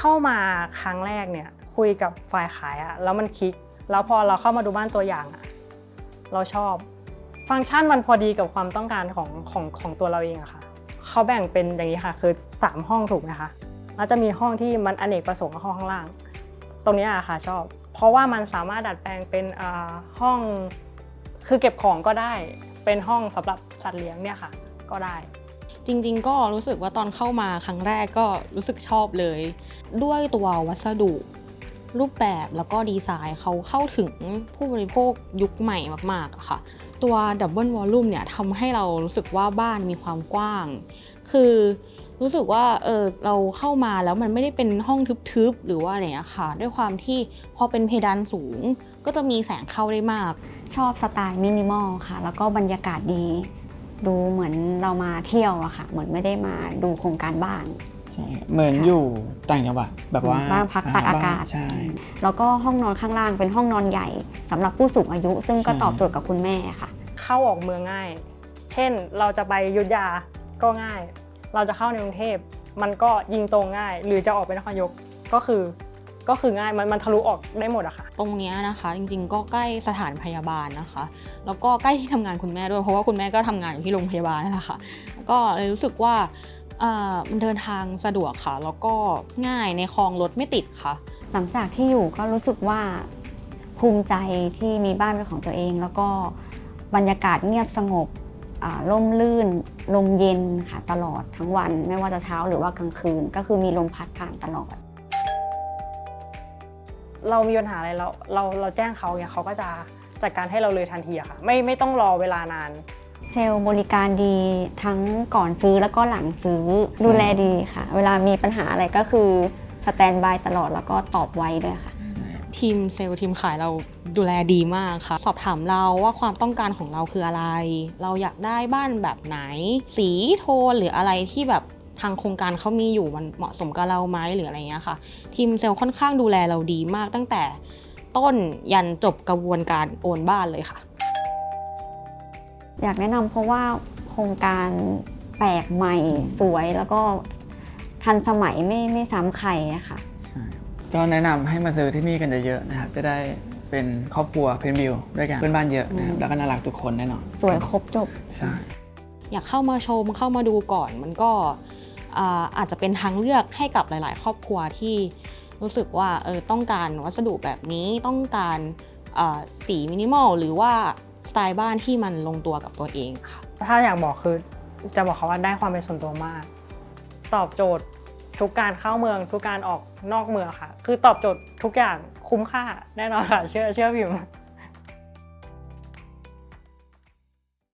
ข้ามาครั้งแรกเนี่ยคุยกับฝ่ายขายอะแล้วมันคลิก แล้วพอเราเข้ามาดูบ้านตัวอย่างอะเราชอบ ฟังก์ชันมันพอดีกับความต้องการของของของตัวเราเองอะค่ะเขาแบ่งเป็นอย่างนี้ค่ะ คือ 3 ห้องถูกไหมคะแล้วจะมีห้องที่มันอเนกประสงค์กับห้องข้างล่าง ตรงนี้อะค่ะชอบ เพราะว่ามันสามารถดัดแปลงเป็นห้องคือเก็บของก็ได้ เป็นห้องสำหรับสัตว์เลี้ยงเนี่ยค่ะ ก็ได้ จริงๆ ก็รู้สึกว่าตอนเข้ามาครั้งแรกก็รู้สึกชอบเลย ด้วยตัววัสดุ รูปแบบแล้วก็ดีไซน์เขาเข้าถึงผู้บริโภคยุคใหม่มากๆอะค่ะ ตัวดับเบิลวอลลุ่มเนี่ยทำให้เรารู้สึกว่าบ้านมีความกว้าง คือรู้สึกว่าเออเราเข้ามาแล้วมันไม่ได้เป็นห้องทึบๆ หรือว่าอะไรอย่างค่ะ ด้วยความที่พอเป็นเพดานสูง ก็จะมีแสงเข้าได้มาก ชอบสไตล์มินิมอลค่ะ แล้วก็บรรยากาศดี ดูเหมือนเรามาเที่ยวอะค่ะ เหมือนไม่ได้มาดูโครงการบ้านใช่เหมือนอยู่ต่างจังหวัดแบบว่าบ้านพักตากอากาศ ใช่ แล้วก็ห้องนอนข้างล่างเป็นห้องนอนใหญ่สำหรับผู้สูงอายุ ซึ่งก็ใช่ ตอบโจทย์กับคุณแม่ค่ะ เข้าออกเมืองง่าย เช่นเราจะไปอยุธยาก็ง่าย เราจะเข้าในกรุงเทพมันก็ยิงตรงง่าย หรือจะออกไปนครนายกก็คือ ก็คือง่ายมันมันทะลุออกได้หมดอะค่ะ ตรงเนี้ยนะคะ จริงๆ ก็ใกล้สถานพยาบาลนะคะ แล้วก็ใกล้ที่ทำงานคุณแม่ด้วย เพราะว่าคุณแม่ก็ทำงานอยู่ที่โรงพยาบาลนั่นแหละค่ะก็เลยรู้สึกว่าเอ่อมันเดินทางสะดวกค่ะ แล้วก็ง่ายในคลองรถไม่ติดค่ะ หลังจากที่อยู่ก็รู้สึกว่าภูมิใจที่มีบ้านเป็นของตัวเอง แล้วก็บรรยากาศเงียบสงบอ่าร่มลื่น ลมเย็นค่ะตลอดทั้งวัน ไม่ว่าจะเช้าหรือว่ากลางคืน ก็คือมีลมพัดผ่านตลอด เรามีปัญหาอะไรเราเราเราแจ้งเขาเนี่ยเขาก็จะจัดการให้เราเลยทันทีอะค่ะ ไม่ไม่ต้องรอเวลานาน เซลล์บริการดีทั้งก่อนซื้อแล้วก็หลังซื้อดูแลดีค่ะ เวลามีปัญหาอะไรก็คือสแตนบายตลอดแล้วก็ตอบไวด้วยค่ะ ทีมเซลล์ทีมขายเราดูแลดีมากค่ะ สอบถามเราว่าความต้องการของเราคืออะไร เราอยากได้บ้านแบบไหน สีโทนหรืออะไรที่แบบ ทางโครงการเขามีอยู่มันเหมาะสมกับเราไหมหรืออะไรเงี้ยค่ะ ทีมเซลล์ค่อนข้างดูแลเราดีมากตั้งแต่ต้นยันจบกระบวนการโอนบ้านเลยค่ะ อยากแนะนำเพราะว่าโครงการแปลกใหม่สวยแล้วก็ทันสมัยไม่ไม่ซ้ำใครอะค่ะใช่ก็แนะนำให้มาซื้อที่นี่กันเยอะๆนะครับจะได้เป็นครอบครัวเพนวิวด้วยกันเพื่อนบ้านเยอะนะครับแล้วก็น่ารักทุกคนแน่นอนสวยครบจบใช่อยากเข้ามาชมเข้ามาดูก่อนมันก็ อาจจะเป็นทางเลือกให้กับหลาย ๆ ครอบครัวที่รู้สึกว่าเออต้องการวัสดุแบบนี้ต้องการาสีมินิมอลหรือว่าสไตล์บ้านที่มันลงตัวกับตัวเองค่ะถ้าอยากบอกคือจะบอกเขาว่าได้ความเป็นส่วนตัวมาก ตอบโจทย์ทุกการเข้าเมืองทุกการออกนอกเมืองค่ะ คือตอบโจทย์ทุกอย่างคุ้มค่าแน่นอนค่ะเชื่อเชื่อพิม